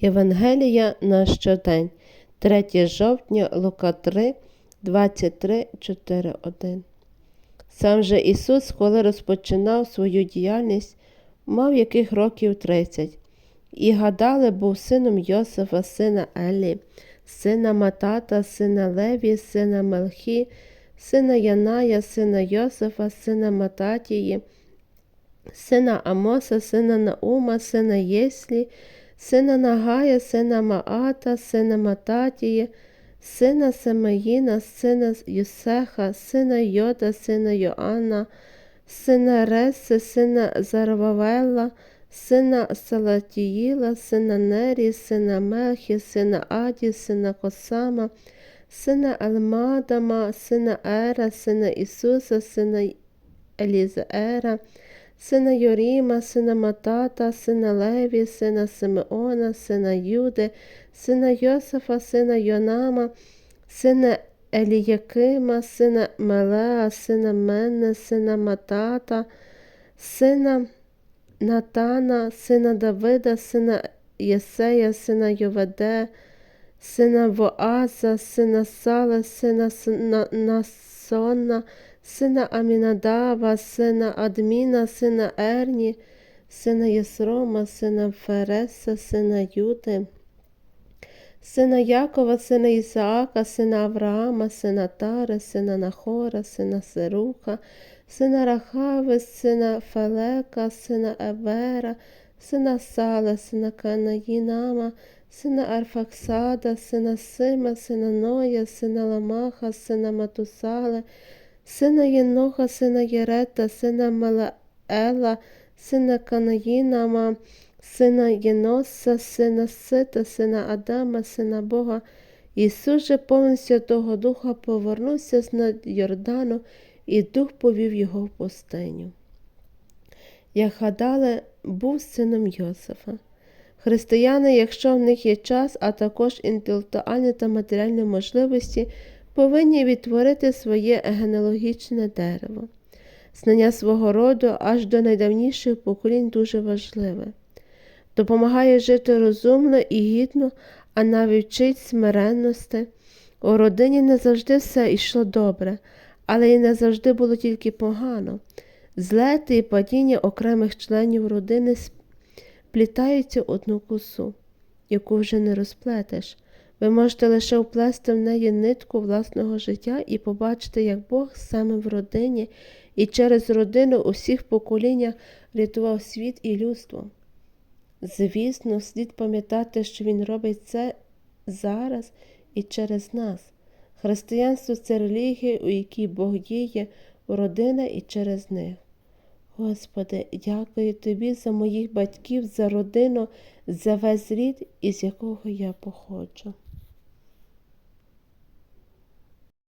Євангелія на щодень, 3 жовтня, Лука 3, 23, 4, 1. Сам же Ісус, коли розпочинав свою діяльність, мав яких років 30, і гадали, був сином Йосифа, сина Елі, сина Матата, сина Леві, сина Мелхі, сина Яная, сина Йосифа, сина Мататії, сина Амоса, сина Наума, сина Єслі, сина Нагая, сина Маата, сина Мататії, сина Семаїна, сина Юсеха, сина Йода, сина Йоанна, сина Реси, сина Зарвавела, сина Салатіїла, сина Нері, сина Мелхі, сина Аді, сина Косама, сина Елмадама, сина Ера, сина Ісуса, сина Елізеера, сина Йоріма, сина Матата, сина Леві, сина Симеона, сина Юди, сина Йосифа, сина Йонама, сина Еліякима, сина Мелеа, сина Менне, сина Матата, сина Натана, сина Давида, сина Єсея, сина Йоведе, сина Воаза, сина Сала, сина Насона, сина Амінадава, сина Адміна, сина Ерні, сина Єсрома, сина Фереса, сина Юди, сина Якова, сина Ісаака, сина Авраама, сина Тари, сина Нахора, сина Серуха, сина Рахави, сина Фелека, сина Евера, сина Сала, сина Канаїнама, сина Арфаксада, сина Сима, сина Ноя, сина Ламаха, сина Матусале, сина Єноха, сина Єрета, сина Малаела, сина Канаїнама, сина Єноса, сина Сита, сина Адама, сина Бога. Ісус же повен Святого Духа повернувся з над Йордану, і Дух повів його в пустиню. Як гадали, був сином Йосифа. Християни, якщо в них є час, а також інтелектуальні та матеріальні можливості, повинні відтворити своє генеалогічне дерево. Знання свого роду аж до найдавніших поколінь дуже важливе. Допомагає жити розумно і гідно, а навіть вчить смиренності. У родині не завжди все йшло добре, але й не завжди було тільки погано. Злети і падіння окремих членів родини сплітаються одну косу, яку вже не розплетеш. Ви можете лише вплести в неї нитку власного життя і побачити, як Бог саме в родині і через родину у всіх поколіннях рятував світ і людство. Звісно, слід пам'ятати, що Він робить це зараз і через нас. Християнство це релігія, у якій Бог діє, родина і через них. Господи, дякую Тобі за моїх батьків, за родину, за весь рід, із якого я походжу.